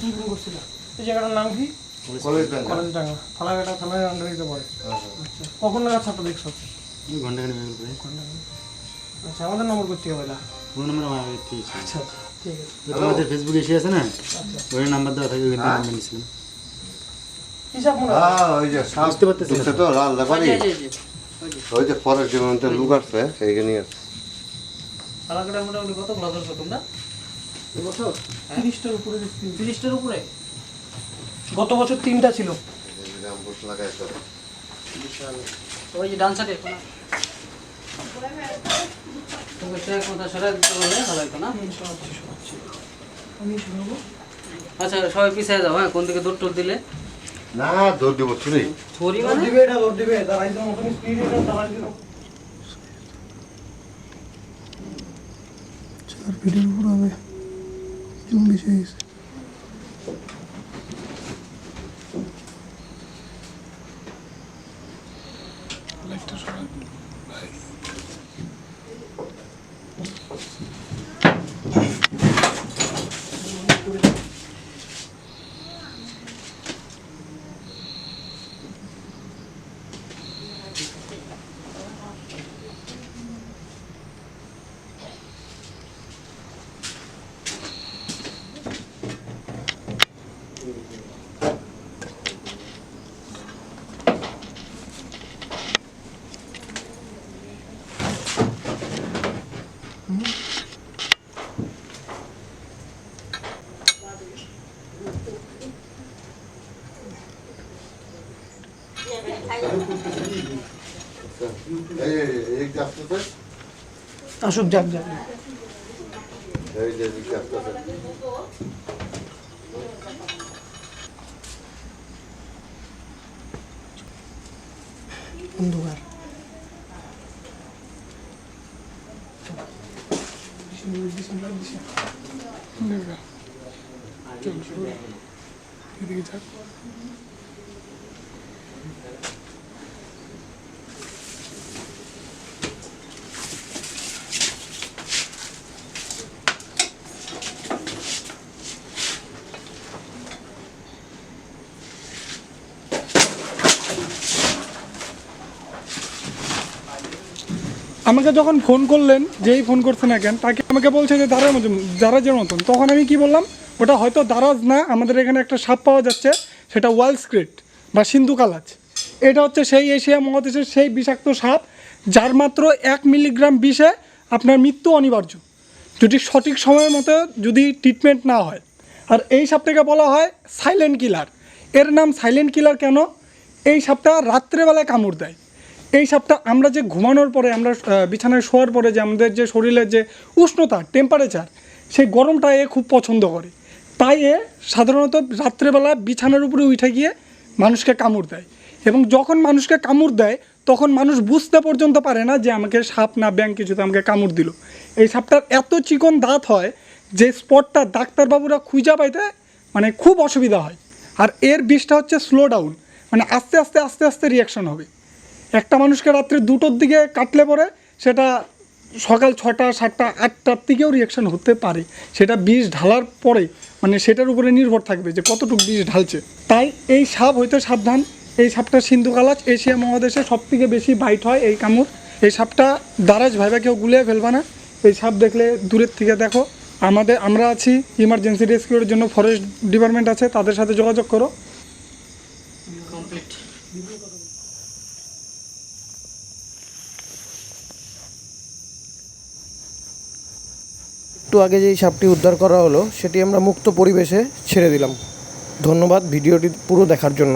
কে করছিল এই জায়গাটার নাম কলেজ ডাঙ্গা। আন্ডারিতে আচ্ছা। কখন নাগাদ দেখছ? আচ্ছা আমাদের নম্বর করতে হবে না ফোন নাম্বার আমার আগের থেকে ঠিক আছে। ফেসবুকে এসে আছে না? আচ্ছা। ওই নাম্বার দেওয়া থাকে ওই নাম্বার নিয়েছিলাম মনে হ্যাঁ? ওই যে লুক আসছে সেইখানে আছে। ফালাকাটা মোটামুটি কত বড় তোমরা? বছর তিরিশটার উপরে। তিরিশটার উপরে? গত বছর তিনটা ছিল। ওই যে ডান সাইডে আচ্ছা সবাই পিছিয়ে যাও হ্যাঁ কোন দিকে দৌড় টোর দিলে? না দৌড় দিব ছুরি। লোড মানে? দিবে এটা লোড দিবে তারা একদম ওখানে স্পিড এটা তারা দিল চার ফিটের উপর হবে। চল্লিশ হয়েছে এই এই আসতেছে আসুক যাক যাক। এই যে এদিকে আসতেছে আমাকে যখন ফোন করলেন, যেই ফোন করছে না কেন, তাকে আমাকে বলছে যে দারাজ মতন, দারাজের মতন। তখন আমি কি বললাম, ওটা হয়তো দারাজ না, আমাদের এখানে একটা সাপ পাওয়া যাচ্ছে, সেটা ওয়াল স্ক্রিট বা সিন্ধু কালাচ এটা হচ্ছে সেই এশিয়া মহাদেশের সেই বিষাক্ত সাপ, যার মাত্র এক মিলিগ্রাম বিষে আপনার মৃত্যু অনিবার্য। যদি সঠিক সময়ের মতো যদি ট্রিটমেন্ট না হয়। আর এই সাপটাকে বলা হয় সাইলেন্ট কিলার এর নাম সাইলেন্ট কিলার কেন? এই সাপটা রাত্রেবেলায় কামড় দেয়। এই সাপটা আমরা যে ঘুমানোর পরে, আমরা বিছানায় শোয়ার পরে যে আমাদের যে শরীরের যে উষ্ণতা টেম্পারেচার সেই গরমটা এ খুব পছন্দ করে। তাই এ সাধারণত রাত্রেবেলা বিছানার উপরে উঠে গিয়ে মানুষকে কামড় দেয়। এবং যখন মানুষকে কামড় দেয়, তখন মানুষ বুঝতে পর্যন্ত পারে না যে আমাকে সাপ না ব্যাং কিছুতে আমাকে কামড় দিল। এই সাপটার এত চিকন দাঁত হয় যে স্পটটা ডাক্তারবাবুরা খুঁজা পাইতে মানে খুব অসুবিধা হয়। আর এর বিষটা হচ্ছে স্লো ডাউন মানে আস্তে আস্তে আস্তে আস্তে রিয়াকশন হবে। একটা মানুষকে রাত্রে দুটোর দিকে কাটলে পরে সেটা সকাল ছটা, সাতটা, আটটার দিকেও রিয়াকশন হতে পারে। সেটা বিষ ঢালার পরে মানে সেটার উপরে নির্ভর থাকবে যে কতটুকু বিষ ঢালছে। তাই এই সাপ হইতে সাবধান। এই সাপটা সিন্ধু কালাচ, এশিয়া মহাদেশে সব থেকে বেশি বাইট হয় এই কামড়। এই সাপটা দারাজ ভাইবা কেউ গুলিয়ে ফেলবে না। এই সাপ দেখলে দূরের থেকে দেখো। আমাদের, আমরা আছি ইমার্জেন্সি রেস্কিউর জন্য ফরেস্ট ডিপার্টমেন্ট আছে, তাদের সাথে যোগাযোগ করো। একটু আগে যেই সাপটি উদ্ধার করা হলো, সেটি আমরা মুক্ত পরিবেশে ছেড়ে দিলাম। ধন্যবাদ ভিডিওটি পুরো দেখার জন্য।